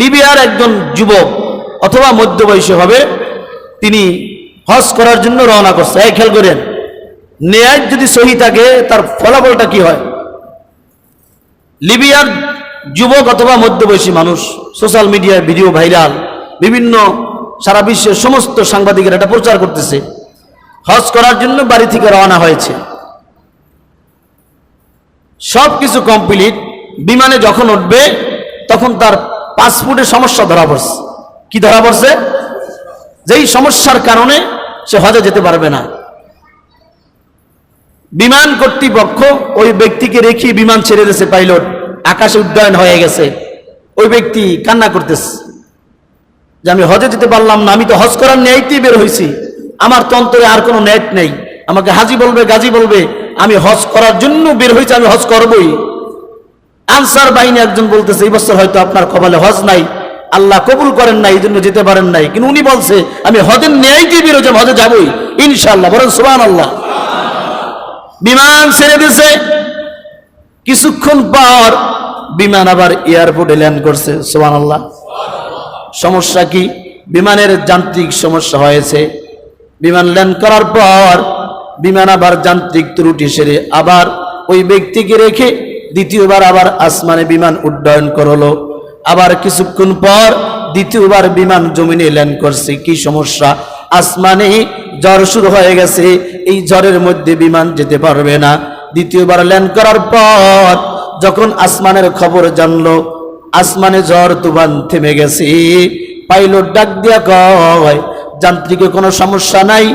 লিবিয়ার একজন যুবক অথবা মধ্যবয়সী হবে, তিনি হজ করার জন্য রওনা করছে। এই খেয়াল করেন, ন্যায় যদি সহি থাকে, তার ফলাফলটা কি হয়? লিবিয়ার যুবক অথবা মধ্যবয়সী মানুষ, সোশ্যাল মিডিয়ায় ভিডিও ভাইরাল, বিভিন্ন সারা বিশ্বের সমস্ত সাংবাদিকেরা এটা প্রচার করতেছে। হজ করার জন্য বাড়ি থেকে রওনা হয়েছে। সব কিছু কমপ্লিট বিমানে যখন উঠবে, তখন তার পাসপোর্টে সমস্যা ধরা পড়ছে। কি ধরা পড়ছে? যেই সমস্যার কারণে সে হজে যেতে পারবে না। বিমান কর্তৃপক্ষ ওই ব্যক্তিকে রেখে বিমান ছেড়ে দিয়েছে পাইলট। আকাশে উড্ডয়ন হয়ে গেছে। ওই ব্যক্তি কান্না করতেছে। যে আমি হজে যেতে পারলাম না, আমি তো হজ করার ন্যায়তেই বের হয়েছি আমার তন্ত্রে আর কোনো ন্যায় নেই। আমাকে হাজি বলবে, গাজী বলবে, আমি হজ করার জন্য বের হয়েছি আমি হজ করবই। আনসার বাহিনী একজন বলতেছে, এই বছর হয়তো আপনার কপালে হজ নাই, আল্লাহ কবুল করেন নাই এই জন্য যেতে পারেন নাই। কিন্তু উনি বলছে, আমি হজের বের হয়েছি আমি হজে যাবই ইনশাল্লাহ বলেন সুবান আল্লাহ বিমান ছেড়ে দিছে। কিছুক্ষণ পর বিমান আবার এয়ারপোর্টে ল্যান্ড করছে সোহান আল্লাহ সমস্যা কি? বিমানের যান্ত্রিক সমস্যা হয়েছে। বিমান ল্যান্ড করার পর বিমান আবার যান্ত্রিক ত্রুটি সেরে আবার ওই ব্যক্তিকে রেখে দ্বিতীয়বার আবার আসমানে বিমান উড্ডয়ন করল। আবার কিছুক্ষণ পর দ্বিতীয়বার বিমান জমিনে ল্যান্ড করছে। কি সমস্যা? আসমানে জ্বর শুরু হয়ে গেছে। এই জ্বরের মধ্যে বিমান যেতে পারবে না। দ্বিতীয়বার ল্যান্ড করার পর যখন আসমানের খবর জানলো, আসমানে জ্বর তুফান থেমে গেছে। পাইলট ডাক দিয়া কয়, যান্ত্রিকে কোনো সমস্যা নাই?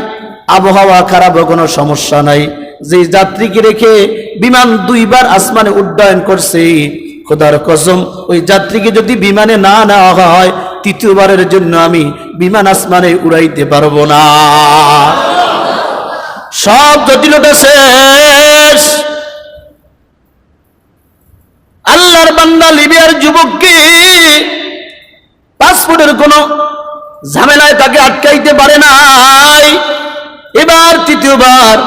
আবহাওয়া খারাপও কোনো সমস্যা নাই। যে যাত্রীকে রেখে বিমান দুইবার আসমানে উড্ডয়ন করছে। খোদার কসম, ওই যাত্রীকে যদি বিমানে না নেওয়া হয়, তৃতীয়বারের জন্য আমি বিমান আসমানে উড়াইতে পারব না। সব জটিলতা শেষ। আল্লাহর বান্দা লিবিয়ার যুবককে পাসপোর্টের কোনো ঝামেলায় তাকে আটকাইতে পারে নাই। এবার তৃতীয়বার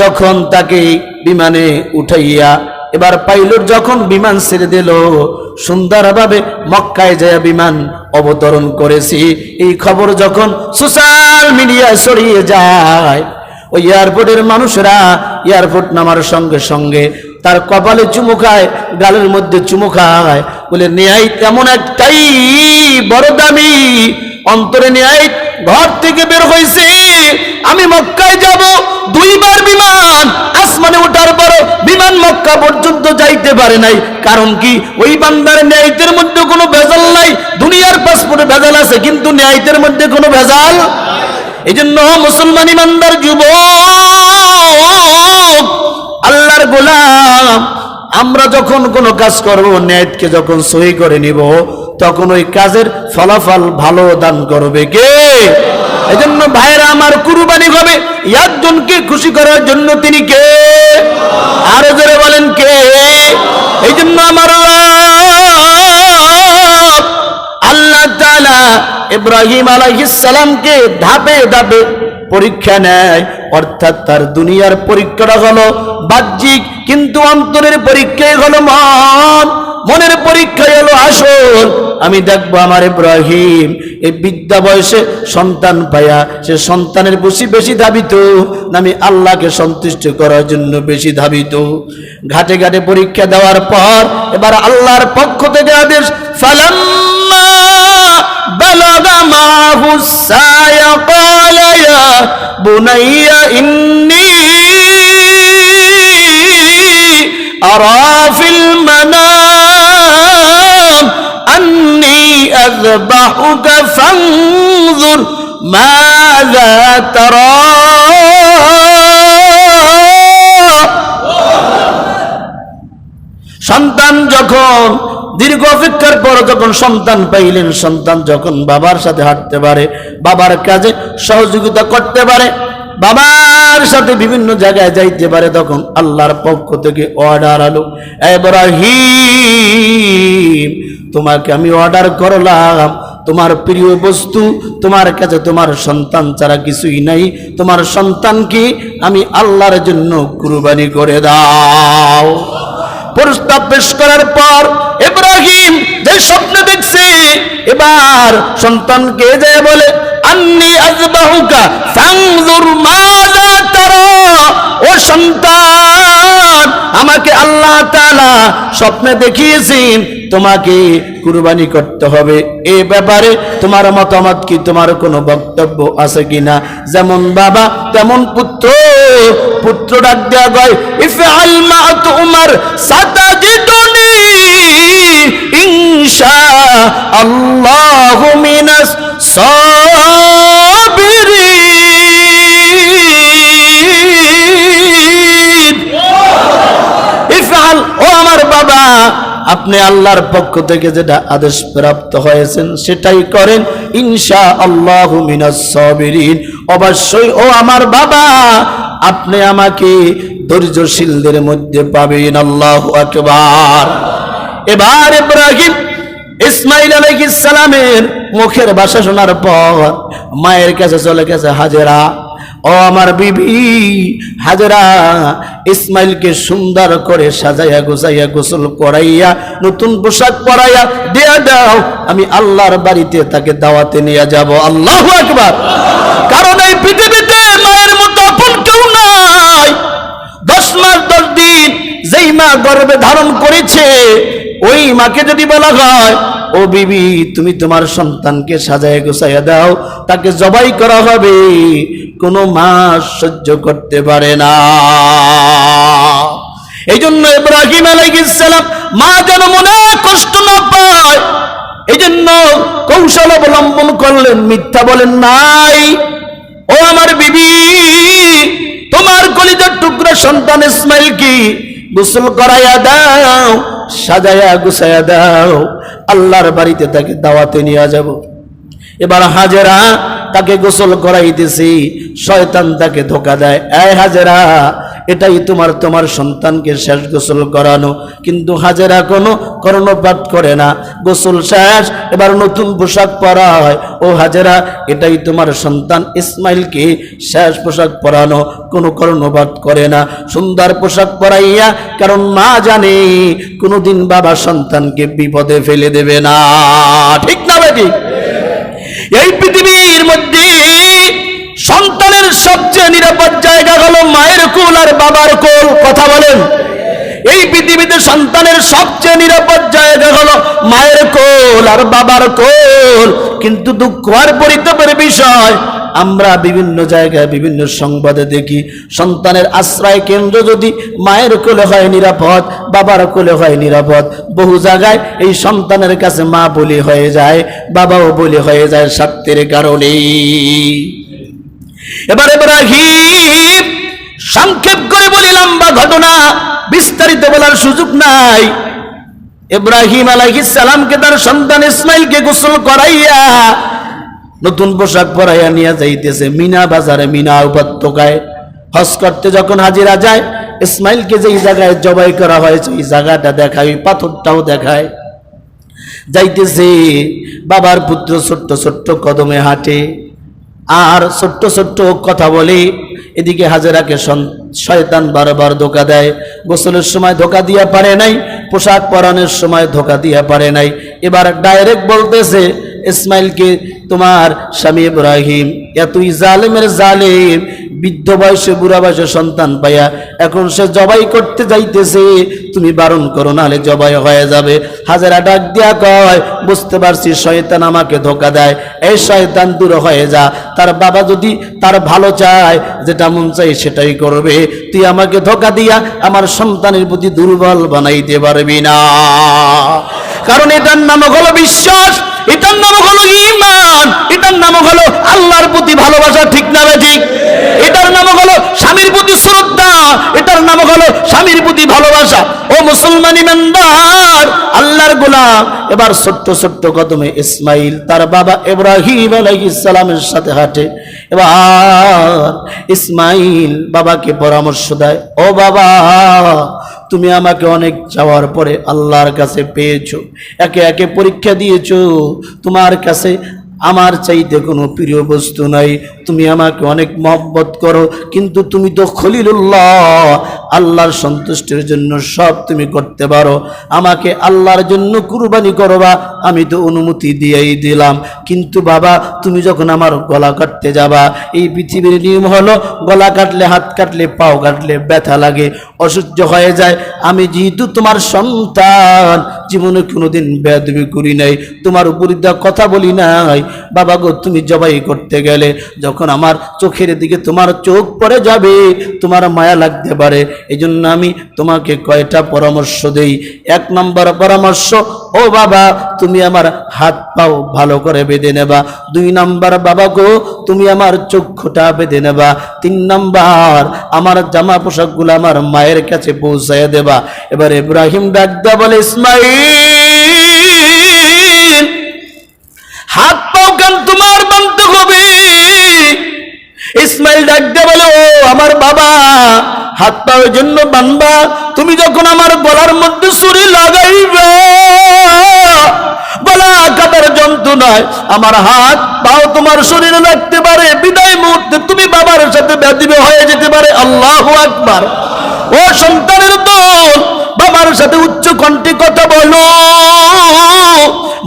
যখন তাকে বিমানে উঠাইয়া এবার পাইলট যখন বিমান ছেড়ে দিল, সুন্দরভাবে মক্কায় যায় বিমান অবতরণ করেছি। এই খবর যখন সোশ্যাল মিডিয়ায় ছড়িয়ে যায়, ওই এয়ারপোর্টের মানুষরা এয়ারপোর্ট নামার সঙ্গে সঙ্গে তার কপালে চুমু খায়, গালের মধ্যে চুমু খায়, বলে, ন্যায় তেমন একটাই বড় দামি অন্তরে ন্যায় ঘর থেকে বের হয়েছে। আমি মক্কায় যাব দুইবার বিমান, আসমানে ওঠার পরে বিমান মক্কা পর্যন্ত যাইতে পারে নাই। কারণ কি? ওই বান্দার ন্যায়তের মধ্যে কোনো ভেজাল নাই। দুনিয়ার পাসপোর্টে ভেজাল আছে, কিন্তু ন্যায়তের মধ্যে কোনো ভেজাল এই জন্য মুসলমান ইমানদার যুব আল্লাহর গোলাম, আমরা যখন কোনো কাজ করব নেটকে যখন সহি করে নিব, তখন ওই কাজের ফলাফল ভালো দান করবে কে? এই জন্য ভাইরা আমার কুরবানি হবে। একজনকে খুশি করার জন্য তিনি কে? আরও জোরে বলেন কে? এই জন্য আমার আল্লাহ ইব্রাহিম আলাইহিসসালামকে ধাপে ধাপে পরীক্ষা নেয়। অর্থাৎ তার দুনিয়ার পরীক্ষাটা হলো বাহ্যিক, কিন্তু অন্তরের পরীক্ষাই হলো মন মনের পরীক্ষাই হলো আসল আমি দেখবো আমার ইব্রাহিম এই বিদ্যা বয়সে সন্তান পায়া সে সন্তানের বেশি বেশি ধাবিত না আমি আল্লাহকে সন্তুষ্ট করার জন্য বেশি ধাবিত ঘাটে ঘাটে পরীক্ষা দেওয়ার পর এবার আল্লাহর পক্ষ থেকে আদেশ ফালাম্মা بلغ معه السعي قال يا بني إني أرى في المنام أني أذبحك فانظر ماذا ترى সন্তান যখন দীর্ঘ অপেক্ষার পর যখন সন্তান পাইলেন সন্তান যখন বাবার সাথে হাঁটতে পারে বাবার কাজে সহযোগিতা করতে পারে বাবার সাথে বিভিন্ন জায়গায় যাইতে পারে তখন আল্লাহর পক্ষ থেকে অর্ডার আলো। এব্রাহিম, তোমাকে আমি অর্ডার করলাম। তোমার প্রিয় বস্তু, তোমার কাছে তোমার সন্তান ছাড়া কিছুই নাই। তোমার সন্তানকে আমি আল্লাহর জন্য কুরবানি করে দাও। প্রস্তাব পেশ করার পর ইব্রাহিম যে স্বপ্ন দেখছে, এবার সন্তানকে যে বলে আন্নি আজবাহুকা ফাংজুর তারা। ও সন্তান, আমাকে আল্লাহ তাআলা স্বপ্নে দেখিয়েছেন, তোমাকে কুরবানি করতে হবে। এ ব্যাপারে তোমার মতামত কি? তোমার কোনো বক্তব্য আছে কিনা? যেমন বাবা, তেমন পুত্র। পুত্র ডাক দেয়া গয় ইফআল মা তুমার সাতাজিদুনি ইনশা আল্লাহু মিনাস সাবিরিন। ইফআল, ও আমার বাবা, আপনি আল্লাহর পক্ষ থেকে যেটা আদেশ প্রাপ্ত হয়েছেন সেটাই করেন ইনশা আল্লাহ অবশ্যই, ও আমার বাবা আপনি আমাকে ধৈর্যশীলদের মধ্যে পাবেন, আল্লাহ আকবার। এবার ইব্রাহিম ইসমাইল সালামের মুখের ভাষা শোনার পর মায়ের কাছে চলে গেছে, হাজেরা, ও আমার বিবি, হাজরা, ইসমাইলকে সুন্দর করে সাজাইয়া গোছাইয়া গোসল করাইয়া, নতুন পোশাক পরাইয়া দেয়া দাও, আমি আল্লাহর বাড়িতে তাকে দাওয়াতে নিয়ে যাব। আল্লাহ আকবার। কারণ এই পৃথিবীতে মাস, দশ দিন যেই মা গর্ভে ধারণ করেছে, ওই মাকে যদি বলা হয়, ও বিবি, তুমি তোমার সন্তানকে সাজায় গোছাইয়া দাও, তাকে জবাই করা হবে, কোনো মা সহ্য করতে পারে না। এই জন্য ইব্রাহিম আলাইহিসসালাম মা যেন মনে কষ্ট না পায় এই জন্য কৌশল অবলম্বন করলেন, মিথ্যা বলেন নাই। ও আমার বিবি তোমার কলিজার টুকরো সন্তান ইসমাইল কি? গোসল করাইয়া দাও সাজায়া গুছাইয়া দাও। আল্লাহর বাড়িতে তাকে দাওয়াতে নিয়ে যাব। এবার হাজেরা তাকে গোসল করাইতেছি, শয়তান তাকে ধোকা দেয়। এ হাজেরা এটাই তোমার তোমার সন্তানকে শেষ গোসল করানো। কিন্তু হাজেরা কোনো কর্ণপাত করে না। গোসল শেষ, এবার নতুন পোশাক পরা হয়। ও হাজেরা, এটাই তোমার সন্তান ইসমাইলকে শেষ পোশাক পরানো। কোনো কর্ণপাত করে না। সুন্দর পোশাক পরাইয়া, কারণ মা জানে, কোনোদিন বাবা সন্তানকে বিপদে ফেলে দেবে না। ঠিক না বেটি এই পৃথিবীর মধ্যে সন্তানের সবচেয়ে নিরাপদ জায়গা হলো মায়ের কোল আর বাবার কোল। কথা বলেন। এই পৃথিবীতে সন্তানের সবচেয়ে নিরাপদ জায়গা হলো মায়ের কোল আর বাবার কোল। কিন্তু দুঃখ আর পরিতাপের বিষয়, আমরা বিভিন্ন জায়গায় বিভিন্ন সংবাদে দেখি, সন্তানের আশ্রয় কেন্দ্র যদি মায়ের কোলে হয় নিরাপদ, বাবার কোলে হয় নিরাপদ। বহু জায়গায় এই সন্তানের কাছে মা বলি হয়ে যায়, বাবাও বলি হয়ে যায় স্বার্থের কারণে এবার ইব্রাহিম সংক্ষেপ করে বলি লম্বা ঘটনা, বিস্তারিত বলার সুযোগ নাই। ইব্রাহিম সালামকে তার সন্তান ইসমাইলকে গোসল করাইয়া নতুন পোশাক পরাইয়া নিয়ে যাইতেছে। মিনা বাজারে, মিনা উপত্যকায়। হজ করতে যখন হাজিরা যায়, ইসমাইলকে যেই জায়গায় জবাই করা হয়েছে, ওই জায়গাটা দেখায়, ওই পাথরটাও দেখায়। যাইতেছে, বাবার পুত্র ছোট্ট ছোট্ট কদমে হাঁটে। আর ছোট্ট ছোট্ট কথা বলি, এদিকে হাজেরাকে শয়তান বারবার ধোকা দেয়। গোসলের সময় ধোকা দিয়া পারে নাই, পোশাক পরানোর সময় ধোকা দিয়া পারে নাই। এবার ডাইরেক্ট বলতেছে, ইসমাইলকে তোমার স্বামী ইব্রাহিম এতই জালেমের জালেম বৃদ্ধ বয়সে, বুড়া বয়সে সন্তান পাইয়া এখন সে জবাই করতে যাইতেছে। তুমি বারণ করো, নাহলে জবাই হয়ে যাবে। হাজারা ডাক দিয়া কয়, বুঝতে পারছি, শয়তান আমাকে ধোকা দেয়। এই শয়তান দূর হয়ে যা। তার বাবা যদি তার ভালো চায়, যেটা মন চাই সেটাই করবে। তুই আমাকে ধোকা দিয়া আমার সন্তানের প্রতি দুর্বল বানাইতে পারবি না। কারণ এটার নাম হলো বিশ্বাস, এটার নাম হলো ইমান এটার নাম হলো আল্লাহর প্রতি ভালোবাসা ঠিক না বে ঠিক এটার নাম হলো স্বামীর প্রতি শ্রদ্ধা এটার নাম হলো স্বামীর প্রতি ভালোবাসা ও মুসলমান ইমানদার, আল্লাহর গোলাম। এবার ছোট্ট ছোট্ট কদমে ইসমাইল তার বাবা ইব্রাহিম সালামের সাথে হাঁটে। এবার ইসমাইল বাবাকে পরামর্শ দেয়, ও বাবা, তুমি আমাকে অনেক চাওয়ার পরে আল্লাহর কাছে পেয়েছ। একে একে পরীক্ষা দিয়েছ। তোমার কাছে আমার চাইতে কোনো প্রিয় বস্তু নাই। তুমি আমাকে অনেক মহব্বত করো, কিন্তু তুমি তো খলিলুল্লাহ, আল্লাহর সন্তুষ্টির জন্য সব তুমি করতে পারো। আমাকে আল্লাহর জন্য কুরবানি করবা, আমি তো অনুমতি দিয়েই দিলাম। কিন্তু বাবা, তুমি যখন আমার গলা কাটতে যাবা, এই পৃথিবীর নিয়ম হলো, গলা কাটলে, হাত কাটলে, পাও কাটলে ব্যথা লাগে, অসহ্য হয়ে যায়। আমি যেহেতু তোমার সন্তান জীবনে কোনোদিন বেদবি করি নাই। তোমার উপর কথা বলি নাই। বাবা গো, তুমি জবাই করতে গেলে যখন আমার চোখের দিকে তোমার চোখ পড়ে যাবে, তোমার মায়া লাগতে পারে। এই আমি তোমাকে কয়টা পরামর্শ দেই। এক নম্বর পরামর্শ, ও বাবা, তুমি আমার হাত পাও ভালো করে বেঁধে নেবা। দুই নাম্বার, বাবা গো, তুমি আমার চক্ষুটা বেঁধে নেবা। তিন নাম্বার, আমার জামা পোশাকগুলো আমার মায়ের কাছে পৌঁছায় দেবা। এবার ইব্রাহিম ডাকদা বলে, ইসমাইল হাত পাও কেন তোমার ইসমাইল ডাকতে আমার বাবা, হাত জন্য বানবা। তুমি যখন আমার গলার মধ্যে লাগাইবে কাটার আমার হাত পাও তোমার শরীরে লাগতে পারে। বিদায় মুহূর্তে তুমি বাবার সাথে ব্যাধিবে হয়ে যেতে পারে। আল্লাহ আকবার। ও সন্তানের দল বাবার সাথে উচ্চ কণ্ঠে কথা বলো।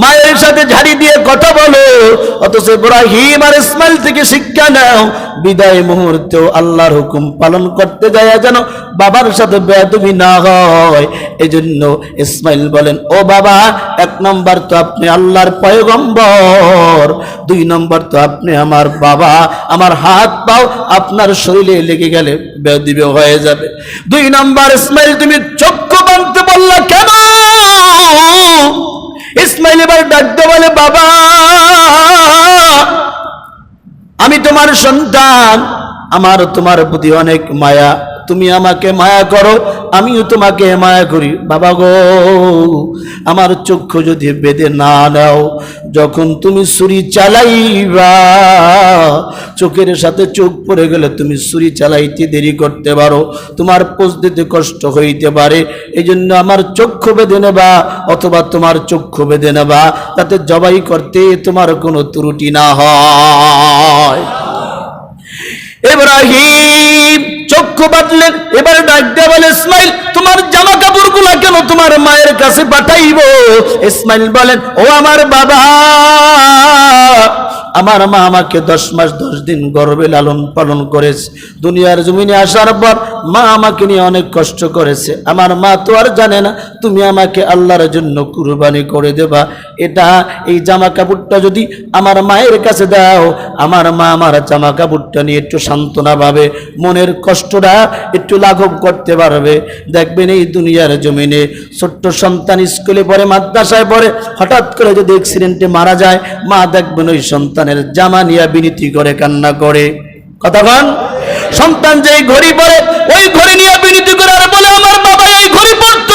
মায়ের সাথে ঝাড়ি দিয়ে কথা বলো। অথচ ইব্রাহিম আর ইসমাইল থেকে শিক্ষা নাও, বিদায় মুহূর্তেও আল্লাহর হুকুম পালন করতে যায় যেন বাবার সাথে বেদবি না হয়। এই জন্য ইসমাইল বলেন, ও বাবা, এক নম্বর তো আপনি আল্লাহর পয়গম্বর, দুই নম্বর তো আপনি আমার বাবা। আমার হাত পাও আপনার শরীরে লেগে গেলে বেদিবে হয়ে যাবে। দুই নম্বর, ইসমাইল, তুমি চক্ষু বানতে বললা কেন? ইসমাইল এবার ডাকতে বলে, বাবা, আমি তোমার সন্তান, আমার তোমার প্রতি অনেক মায়া। তুমি আমাকে মায়া করো, আমিও তোমাকে মায়া করি। বাবা গো, আমার চক্ষু যদি বেঁধে না নাও, যখন তুমি ছুরি চালাইবা, চোখের সাথে চোখ পড়ে গেলে তুমি ছুরি চালাইতে দেরি করতে পারো, তোমার পোষ দিতে কষ্ট হইতে পারে। এই জন্য আমার চক্ষু বেঁধে নেবা, অথবা তোমার চক্ষু বেঁধে নেবা, তাতে জবাই করতে তোমার কোনো ত্রুটি না হয়। ইব্রাহিম চক্ষু বাঁধলেন, এবারে ডাক দেওয়া বলে, ইসমাইল, তোমার জামা কাপড়গুলা কেন তোমার মায়ের কাছে পাঠাইব? ইসমাইল বলেন, ও আমার বাবা আমার মা আমাকে দশ মাস, দশ দিন গর্বে লালন পালন করেছে। দুনিয়ার জমিনে আসার পর মা আমাকে নিয়ে অনেক কষ্ট করেছে। আমার মা তো আর জানে না, তুমি আমাকে আল্লাহর জন্য কুরবানি করে দেবা। এটা, এই জামা কাপড়টা যদি আমার মায়ের কাছে দাও, আমার মা আমার জামা কাপড়টা নিয়ে একটু সান্ত্বনা পাবে, মনের কষ্টটা একটু লাঘব করতে পারবে। দেখবেন এই দুনিয়ার জমিনে ছোট্ট সন্তান স্কুলে পড়ে, মাদ্রাসায় পড়ে, হঠাৎ করে যদি অ্যাক্সিডেন্টে মারা যায়, মা দেখবেন ওই সন্তানের জামা নিয়ে বিনীতি করে কান্না করে। কথা কন সন্তান যে ঘড়ি পরে, ওই ঘড়ি নিয়ে বিনীতি করে আর বলে, আমার বাবা এই ঘড়ি পড়তো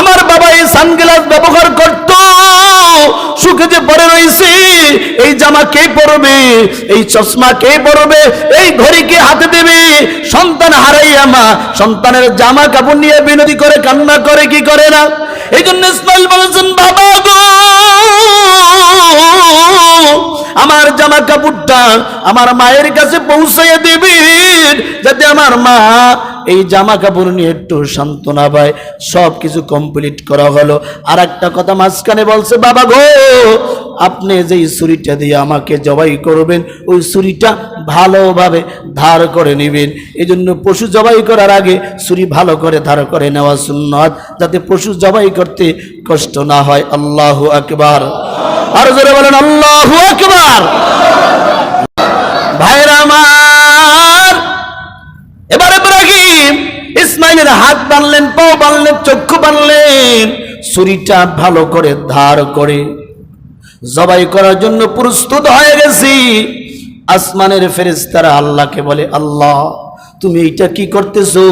আমার বাবা এই সানগ্লাস ব্যবহার করত। সুখে যে পরে রয়েছে, এই জামা কে পরবে, এই চশমা কে পরবে, এই ঘড়ি কে হাতে দেবে? সন্তান হারাইয়া মা সন্তানের জামা কাপড় নিয়ে বিনতি করে, কান্না করে, কি করে না? এই জন্য ইসমাইল বলেছেন, বাবা গো, আমার জামা কাপড়টা আমার মায়ের কাছে পৌঁছাইয়া দেবেন যাতে আমার মা এই জামা কাপড় নিয়ে একটু সান্ত্বনা পায়। সব কিছু কমপ্লিট করা হলো। আর একটা কথা মাঝখানে বলছে, বাবা গো, আপনি যেই ছুরিটা দিয়ে আমাকে জবাই করবেন, ওই ছুরিটা ভালোভাবে ধার করে নেবেন। এই জন্য পশু জবাই করার আগে ছুরি ভালো করে ধার করে নেওয়া সুন্নত, যাতে পশু জবাই করতে কষ্ট না হয়। আল্লাহ আকবার। আর জোরে বলেন, আল্লাহ আকবার। ভাইরা আমার, এবার ইসমাইলের হাত বানলেন, পাও বানলেন, চক্ষু বানলেন, ছুরিটা ভালো করে ধার করে জবাই করার জন্য প্রস্তুত হয়ে গেছি। আসমানের ফেরেশতারা আল্লাহকে বলে, আল্লাহ, তুমি এইটা কি করতেছো?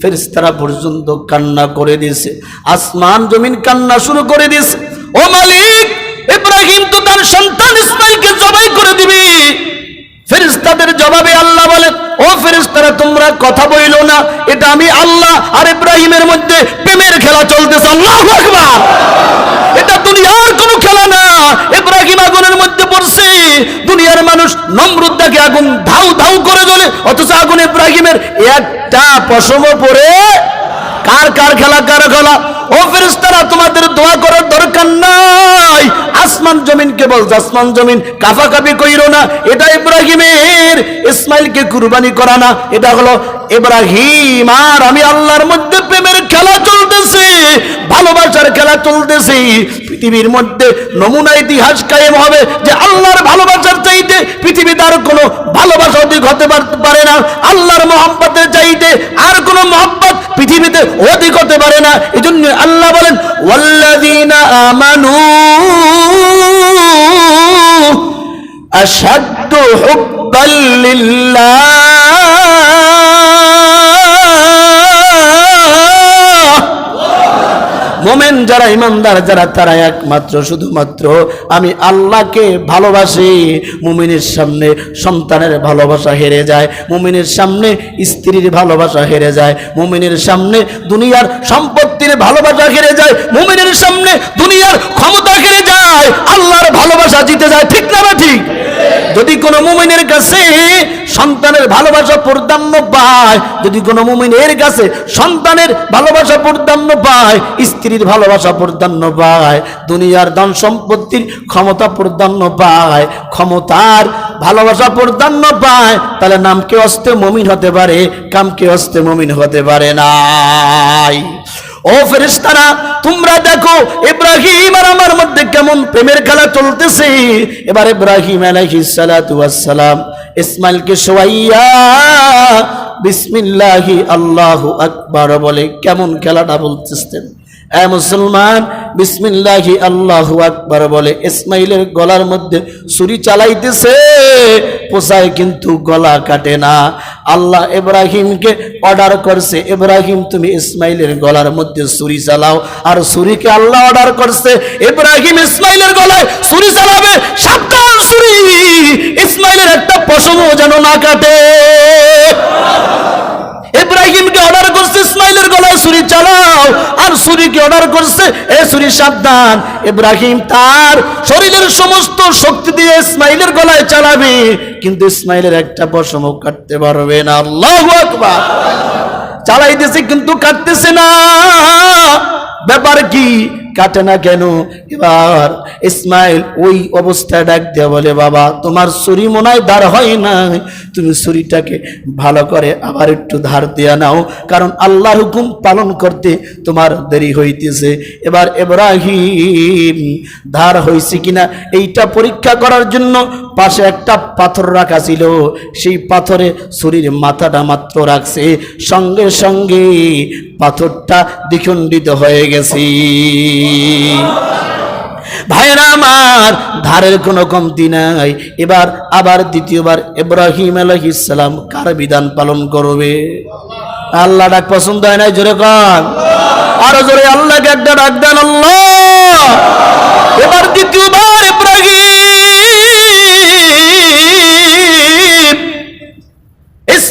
ফেরেশতারা পর্যন্ত কান্না করে দিয়েছে, আসমান জমিন কান্না শুরু করে দিয়েছে। ও মালিক, ইব্রাহিম তো তার সন্তান ইসমাইলকে জবাই করে দিবি। ফেরেশতাদের জবাবে আল্লাহ বলেন ও ফেরেশতারা, তোমরা কথা বইলো না। এটা আমি আল্লাহ আর ইব্রাহিমের মধ্যে প্রেমের খেলা চলতেছে। আল্লাহু আকবার! এটা দুনিয়ার কোনো খেলা না। ইব্রাহিম আগুনের মধ্যে পড়ছে। দেখে আগুন ধাউ ধাউ করে জ্বলে, অথচ আগুন ইব্রাহিমের একটা পশম পরে কার কার খেলা কার খেলা? ও ফেরিস্তারা তোমাদের দোয়া করার দরকার নাই। আসমান জমিনকে কেবল আসমান জমিন, কাফাকাফি কইরো না। এটা ইব্রাহিমের ইসমাইলকে কুরবানি করা না এটা হলো ইব্রাহিম আর আমি আল্লাহর মধ্যে প্রেমের খেলা চলতেছে, ভালোবাসার খেলা চলতেছে। পৃথিবীর মধ্যে নমুনা ইতিহাস কায়েম হবে যে আল্লাহর ভালোবাসার চাইতে পৃথিবীতে আর কোনো ভালোবাসা অধিক হতে পার- না। আল্লাহর মোহাম্মতের চাইতে আর কোনো মোহাম্মত পৃথিবীতে অধিক হতে পারে না। এই জন্য আল্লাহ বলেন, ওয়াল্লাযীনা আমানু আশাদ্দু হুব্বাল মোমেন যারা ইমানদার, যারা তারা একমাত্র, শুধুমাত্র আমি আল্লাহকে ভালোবাসি। মুমিনের সামনে সন্তানের ভালোবাসা হেরে যায়, মুমিনের সামনে স্ত্রীর ভালোবাসা হেরে যায়, মুমিনের সামনে দুনিয়ার সম্পত্তির ভালোবাসা হেরে যায়, মুমিনের সামনে দুনিয়ার ক্ষমতা হেরে যায়, আল্লাহর ভালোবাসা জিতে যায়। ঠিক না বা ঠিক? যদি কোনো মুমিনের কাছে সন্তানের ভালোবাসা প্রাধান্য পায়, যদি কোনো মুমিনের কাছে সন্তানের ভালোবাসা প্রাধান্য পায়, স্ত্রীর ভালোবাসা প্রাধান্য পায়, দুনিয়ার ধন সম্পত্তির ক্ষমতা প্রাধান্য পায়, ক্ষমতার ভালোবাসা প্রাধান্য পায়, তাহলে নামকে অস্তে মমিন হতে পারে কামকে অস্তে মমিন হতে পারে নাই? ও ফেরেশতারা, তোমরা দেখো ইব্রাহিম আর আমার মধ্যে কেমন প্রেমের খেলা চলতেছে। এবার ইব্রাহিম আলাইহিস সালাতু ওয়াস সালাম ইসমাইলকে শোয়াইয়া, বিসমিল্লাহি আল্লাহু আকবার বলে, কেমন খেলাটা বলতেছেন? এ মুসলমান বিসমিল্লাহি আল্লাহু আকবার বলে, ইসমাইলের গলার মধ্যে ছুরি চালাইতেছে, পোষায় কিন্তু গলা কাটে না। আল্লাহ ইব্রাহিমকে অর্ডার করছে, ইব্রাহিম, তুমি ইসমাইলের গলার মধ্যে ছুরি চালাও। আর ছুরিকে আল্লাহ অর্ডার করছে, ইব্রাহিম ইসমাইলের গলায় ছুরি চালাবে, সাবধান ছুরি! ইসমাইলের একটা পশমও যেন না কাটে। ইব্রাহিমকে অর্ডার করছে, ইসমাইলের গলায় ছুরি চালাও আর ছুরিকে অর্ডার করছে। এ ছুরি সাবধান। ইব্রাহিম তার শরীরের সমস্ত শক্তি দিয়ে ইসমাইলের গলায় চালাবে। কিন্তু ইসমাইলের একটা পশমও কাটতে পারবে না। আল্লাহ আকবার। চালাইতেছে কিন্তু কাটতেছে না। ব্যাপার কি? কাটে না কেন? এবার ইসমাইল ওই অবস্থায় ডাক দেয়া বলে, বাবা, তোমার ছুরি মনে হয় ধার হয় না তুমি ছুরিটাকে ভালো করে আবার একটু ধার দেয়া নাও, কারণ আল্লাহর হুকুম পালন করতে তোমার দেরি হইতেছে। এবার এব্রাহিম ধার হয়েছে কিনা, এইটা পরীক্ষা করার জন্য পাশে একটা পাথর রাখা ছিল। সেই পাথরে ছুরির মাথাটা মাত্র রাখছে। সঙ্গে সঙ্গে পাথরটা দ্বিখণ্ডিত হয়ে গেছে। ভাইরা আমার, ধারের কোনো কমতি নাই। এবার আবার দ্বিতীয়বার ইব্রাহিম আলহিসাম কার বিধান পালন করবে? আল্লাহ ডাক পছন্দ হয় নাই? জোরে কন। আরও জোরে আল্লাহকে একটা ডাক দেন আল্লাহ। এবার দ্বিতীয়বার ইব্রাহিম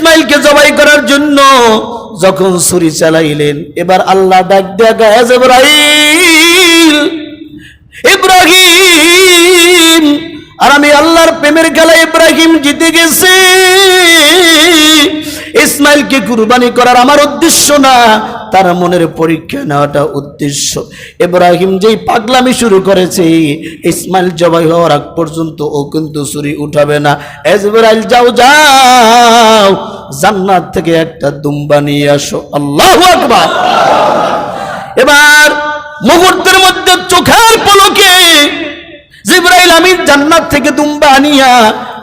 ইসমাইলকে জবাই করার জন্য যখন ছুরি চালাইলেন, এবার আল্লাহ ডাক গায়ে ইব্রাহিম ইব্রাহিম, আর আমি আল্লাহর প্রেমের খেলা ইব্রাহিম জিতে গেছি। ইসমাইলকে কুরবানি করার আমার উদ্দেশ্য না তার মনের পরীক্ষা নেওয়াটা উদ্দেশ্য। ইব্রাহিম যেই পাগলামি শুরু করেছে, ইসমাইল জবাই হওয়ার আগ পর্যন্ত ও কিন্তু ছুরি উঠাবে না। এজরাইল যাও যাও, জান্নাত থেকে একটা দুম্বা নিয়ে আসো। আল্লাহ আকবার। এবার মুহূর্তের মধ্যে চোখের পলকে জিব্রাইল আমি জান্নাত থেকে দুম্বা আনিয়া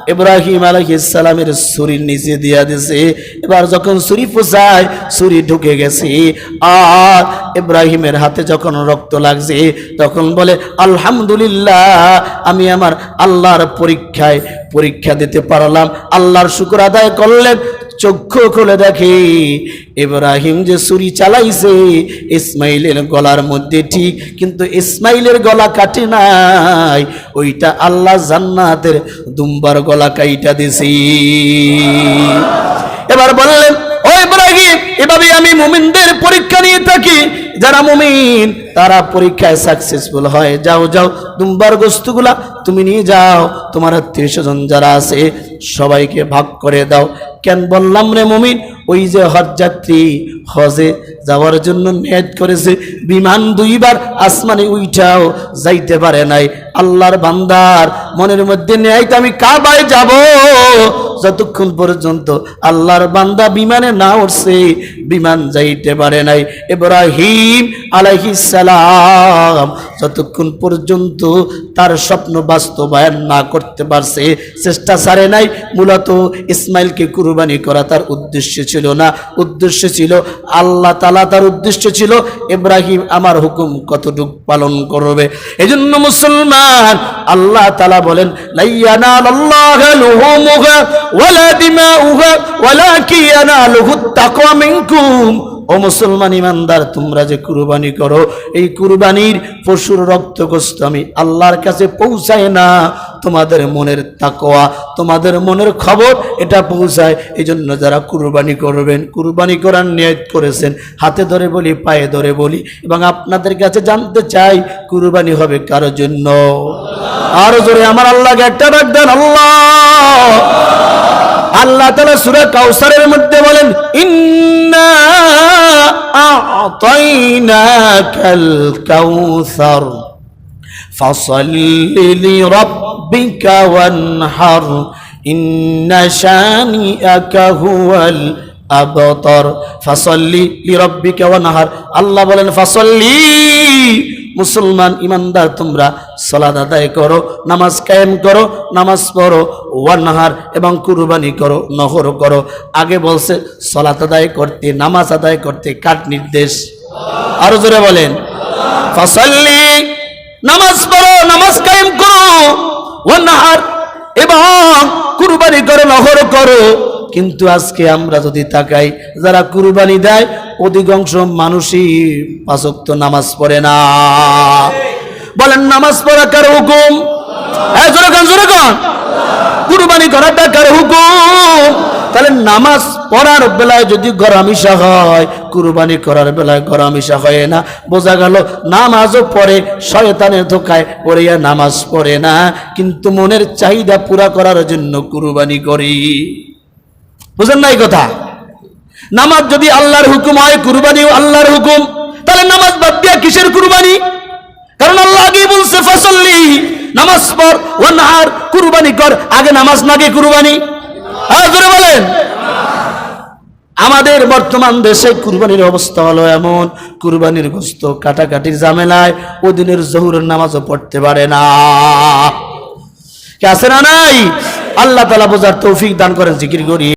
ইব্রাহিম আলাইহিস সালামের ছুরির নিচে দিয়া দিছে। এবার যখন ছুরি পোষায়, ছুরি ঢুকে গেছে। আর ইব্রাহিমের হাতে যখন রক্ত লাগছে, তখন বলে, আলহামদুলিল্লাহ, আমি আমার আল্লাহর পরীক্ষায় পরীক্ষা দিতে পারলাম। আল্লাহর শুক্র আদায় করলেন। চক্ষু খুলে দেখে। ইব্রাহিম যে ছুরি চালাইছে, ইসমাইলের গলার মধ্যে ঠিক, কিন্তু ইসমাইলের গলা কাটে নাই। ওইটা আল্লাহ জান্নাতের দুম্বার গলা কাইটা দিছি। এবার বললেন, ও ইব্রাহিম, এভাবে আমি মুমিনদের পরীক্ষা নিয়ে থাকি। যারা মুমিন, তারা পরীক্ষায় সাকসেসফুল হয়। যাও যাও, দুম্বার গোস্তগুলা তুমি নিয়ে যাও। তোমার আত্মীয় স্বজন যারা আছে, সবাইকে ভাগ করে দাও। কেন বললাম রে মমিন? ওই যে হজযাত্রী হজে যাওয়ার জন্য নেট করেছে, বিমান দুইবার আসমানে উইঠাও যাইতে পারে নাই। আল্লাহর বান্দার মনের মধ্যে নেয় আমি কাবায় যাব যতক্ষণ পর্যন্ত আল্লাহর বান্দা বিমানে না উঠছে, বিমান যাইতে পারে নাই। আলাইহিস সালাম যতক্ষণ পর্যন্ত তার স্বপ্ন বাস্তবায়ন না করতে পারছে, চেষ্টা ছাড়ে নাই। মূলত ইসমাইলকে কুরবানি করা তার উদ্দেশ্য ছিল না। উদ্দেশ্য ছিল আল্লাহ তালা তার উদ্দেশ্য ছিল, ইব্রাহিম আমার হুকুম কতটুক পালন করবে। এজন্য মুসলমান আল্লাহ তালা বলেন লাইয়ানাল আল্লাহ ওয়ালা দিমাউহা ওয়ালাকি ইয়ানালুহুত তাকওয়া মিনকুম। ও মুসলমান ইমানদার, তোমরা যে কুরবানি করো, এই কুরবানির পশুর রক্তগ্রস্ত আমি আল্লাহর কাছে পৌঁছায় না। তোমাদের মনের তাকোয়া তোমাদের মনের খবর এটা পৌঁছায়। এই জন্য যারা কুরবানি করবেন, কুরবানি করার নিয়ত করেছেন, হাতে ধরে বলি, পায়ে ধরে বলি, এবং আপনাদের কাছে জানতে চাই, কুরবানি হবে কারোর জন্য? আরও জোরে, আমার আল্লাহকে একটা ডাক দেন, আল্লাহ! আল্লাহ তালা সুরা কাউসারের মধ্যে বলেন, ইন্না আতাইনাকাল কাউসার فصل لربك وانحر إن شانئك هو الأبطر فصل لربك وانحر الله বলেন ফসল্লি মুসলমান ইমানদার তোমরা সলাদ আদায় করো নামাজ কায়েম করো নামাজ পড়ো ওয়ানহার এবং কুরবানি করো নহর করো আগে বলছে সলাত আদায় করতে নামাজ আদায় করতে কার নির্দেশ আরো জোরে বলেন ফসল্লি নামাজ পড়ো, নামাজ কায়েম করো। ওয়ানহার এবং কুরবানি করো, নহর করো। কিন্তু আজকে আমরা যদি তাকাই, যারা কুরবানি দেয়, অধিকাংশ মানুষই পাঁচক্ত নামাজ পড়ে না। বলেন, নামাজ পড়া কার হুকুম? হ্যাঁ জোরে কান জোরে কান কুরবানি করাটা কার হুকুম? তাহলে নামাজ পড়ার বেলায় যদি গরামিশা হয়, কুরবানি করার বেলায় গরামিশা হয় না। বোঝা গেল, নামাজও পড়ে, শয়তানের ধোকায় পড়িয়া নামাজ পড়ে না। কিন্তু মনের চাহিদা পুরা করার জন্য কুরবানি করি। বুঝেন না এই কথা? নামাজ যদি আল্লাহর হুকুম হয়, কুরবানিও আল্লাহর হুকুম। তাহলে নামাজ বাদ দিয়া কিসের কুরবানি? কারণ আল্লাহ আগে বলছে, ফসল্লি, নামাজ পড় ওয়ানহার কুরবানি কর। আগে নামাজ নাগে কুরবানি? বলেন। আমাদের বর্তমান দেশে কুরবানির অবস্থা হলো এমন, কুরবানির গোস্ত কাটাকাটির ঝামেলায় ওদিনের জহুরের নামাজও পড়তে পারে না। কে আছে না নাই? আল্লাহ তালা বোঝার তৌফিক দান করেন, জিকির করি।